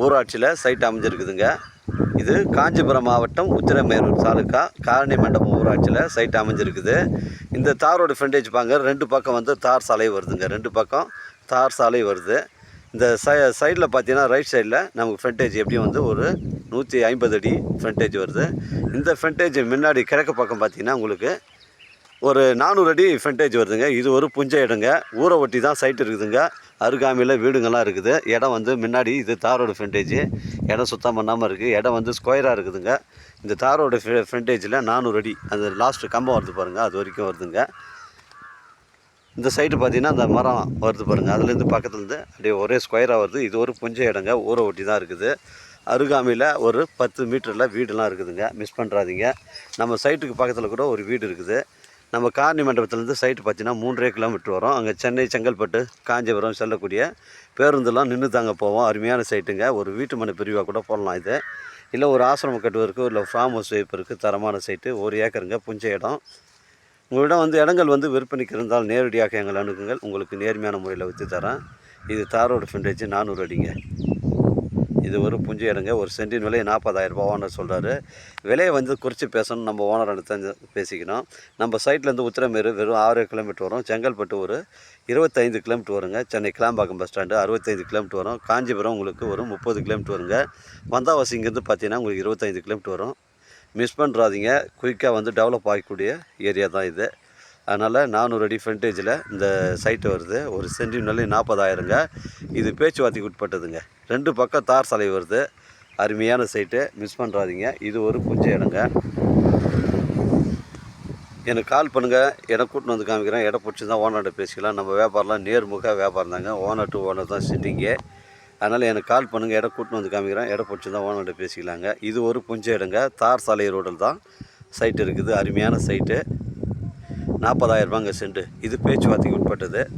ஊராட்சியில் சைட் அமைஞ்சிருக்குதுங்க. இது காஞ்சிபுரம் மாவட்டம் உச்சிரமேரூர் தாலுக்கா காரணி மண்டபம் ஊராட்சியில் சைட் அமைஞ்சிருக்குது. இந்த தாரோட ஃப்ரண்டேஜ் பாங்க ரெண்டு பக்கம் வந்து தார் சாலை வருதுங்க. ரெண்டு பக்கம் தார் சாலை வருது. இந்த சை சைடில் பார்த்தீங்கன்னா ரைட் சைடில் நமக்கு ஃப்ரண்டேஜ் எப்படியும் வந்து ஒரு நூற்றி ஐம்பது அடி ஃப்ரண்டேஜ் வருது. இந்த ஃப்ரண்டேஜ் முன்னாடி கிழக்கு பக்கம் பார்த்தீங்கன்னா உங்களுக்கு ஒரு நானூறு அடி ஃப்ரண்டேஜ் வருதுங்க. இது ஒரு புஞ்ச இடங்க. ஊரை ஒட்டி தான் சைட் இருக்குதுங்க. அருகாமையில் வீடுங்கள்லாம் இருக்குது. இடம் வந்து முன்னாடி இது தாரோட ஃப்ரண்டேஜ் இடம் சுத்தம் பண்ணாமல் இருக்குது இடம் வந்து ஸ்கொயராக இருக்குதுங்க. இந்த தாரோட ஃப்ரண்டேஜில் நானூறு அடி. அந்த லாஸ்ட்டு கம்பம் வருது பாருங்கள் அது வரைக்கும் வருதுங்க. இந்த சைடு பார்த்தீங்கன்னா அந்த மரம் வருது பாருங்கள் அதுலேருந்து பக்கத்துலேருந்து அப்படியே ஒரே ஸ்கொயராக வருது. இது ஒரு புஞ்ச இடங்க. ஊரை ஒட்டி தான் இருக்குது. அருகாமையில் ஒரு பத்து மீட்டரில் வீடெல்லாம் இருக்குதுங்க. மிஸ் பண்ணுறாதீங்க நம்ம சைட்டுக்கு பக்கத்தில் கூட ஒரு வீடு இருக்குது. நம்ம காரணி மண்டபத்துலேருந்து சைட்டு பார்த்தீங்கன்னா மூன்றே கிலோமீட்டர் வரும். அங்கே சென்னை செங்கல்பட்டு காஞ்சிபுரம் செல்லக்கூடிய பேருந்துலாம் நின்று தாங்க போவோம். அருமையான சைட்டுங்க ஒரு வீட்டு மனை பிரிவாக கூட போடலாம் இது. இல்லை ஒரு ஆசிரமம் கட்டுவதற்கு இல்லை ஃபார்ம் ஹவுஸ் வைப்பதற்கு தரமான சைட்டு ஒரு ஏக்கருங்க புஞ்ச இடம். உங்களிடம் வந்து இடங்கள் வந்து விற்பனைக்கு இருந்தால் நேரடியாக எங்கள் அணுகுங்கள். உங்களுக்கு நேர்மையான முறையில் விற்று தரேன். இது தாரோட ஃபிண்டேஜ் நானூறு அடிங்க. இது ஒரு புஞ்சு இடங்க ஒரு சென்டின் விலை நாற்பதாயிரம் ஓனர் சொல்கிறாரு விலையை வந்து குறித்து பேசணும் நம்ம ஓனர் தான் பேசிக்கணும். நம்ம சைட்லேருந்து உத்திரமேரு வெறும் ஆறு கிலோமீட்டர் வரும். செங்கல்பட்டு ஒரு இருபத்தைந்து கிலோமீட்டர் வருங்க. சென்னை கிளாம்பாக்கம் பஸ் ஸ்டாண்டு அறுபத்தைந்து கிலோமீட்டர் வரும். காஞ்சிபுரம் உங்களுக்கு ஒரு முப்பது கிலோமீட்டர் வருங்க. வந்தாவாசி இங்கேருந்து பார்த்தீங்கன்னா உங்களுக்கு இருபத்தைந்து கிலோமீட்டர் வரும். மிஸ் பண்ணுறாதீங்க குயிக்காக வந்து டெவலப் ஆகக்கூடிய ஏரியா தான் இது. அதனால் நானூறு அடி ஃப்ரண்டேஜில் இந்த சைட்டு வருது. ஒரு சென்டிமினலி நாற்பதாயிரங்க இது பேச்சுவார்த்தைக்கு உட்பட்டதுங்க. ரெண்டு பக்கம் தார் சாலை வருது. அருமையான சைட்டு மிஸ் பண்ணுறாதீங்க இது ஒரு புஞ்ச இடங்க. எனக்கு கால் பண்ணுங்கள் எனக்கு கூட்டின்னு வந்து காமிக்கிறேன். இடம் பிடிச்சி தான் ஓனர்கிட்ட பேசிக்கலாம். நம்ம வியாபாரம்லாம் நேர்முக வியாபாரம் தாங்க. ஓனர் டு ஓனர் தான் சிட்டிங்கு அதனால் எனக்கு கால் பண்ணுங்கள் இடம் கூட்டின்னு வந்து காமிக்கிறேன். இடம் பிடிச்சி தான் ஓனர்கிட்ட பேசிக்கலாங்க. இது ஒரு புஞ்ச இடங்க. தார் சாலை ரோடில் தான். சைட்டு இருக்குது. அருமையான சைட்டு நாற்பதாயிரம் ரூபாங்க சென்ட் இது பேச்சுவார்த்தைக்கு உட்பட்டது.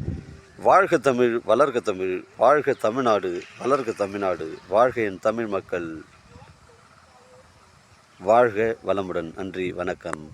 வாழ்க தமிழ் வளர்க தமிழ் வாழ்க தமிழ்நாடு வளர்க தமிழ்நாடு வாழ்க என் தமிழ் மக்கள். வாழ்க வளமுடன். நன்றி வணக்கம்.